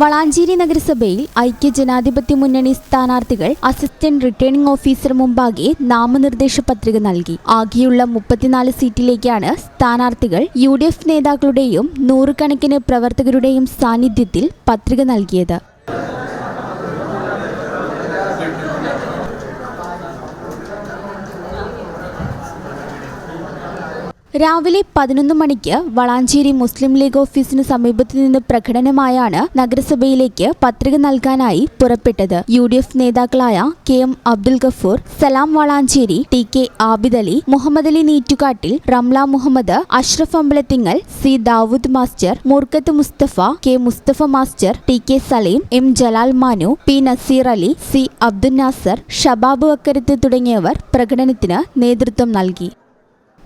വളാഞ്ചേരി നഗരസഭയിൽ ഐക്യ ജനാധിപത്യ മുന്നണി സ്ഥാനാർത്ഥികൾ അസിസ്റ്റന്റ് റിട്ടേണിംഗ് ഓഫീസർ മുമ്പാകെ നാമനിർദ്ദേശ പത്രിക നൽകി. ആകെയുള്ള മുപ്പത്തിനാല് സീറ്റിലേക്കാണ് സ്ഥാനാർത്ഥികൾ യു ഡി എഫ് നേതാക്കളുടെയും നൂറുകണക്കിന് പ്രവർത്തകരുടെയും സാന്നിധ്യത്തിൽ പത്രിക നൽകിയത്. രാവിലെ പതിനൊന്ന് മണിക്ക് വളാഞ്ചേരി മുസ്ലിം ലീഗ് ഓഫീസിന് സമീപത്തു നിന്ന് പ്രകടനമായാണ് നഗരസഭയിലേക്ക് പത്രിക നൽകാനായി പുറപ്പെട്ടത്. യു ഡി എഫ് നേതാക്കളായ K M Abdul Gafoor Salam Valanchery T K Abid Ali Muhammad Ali Neettukattil Ramla Muhammad Ashraf Ambalathingal C Dawood master Moorkath Mustafa K Mustafa master T K Saleem M Jalal Manu P Nazeer Ali C Abdul Nasar Shabab Akkarath തുടങ്ങിയവർ പ്രകടനത്തിന് നേതൃത്വം നൽകി.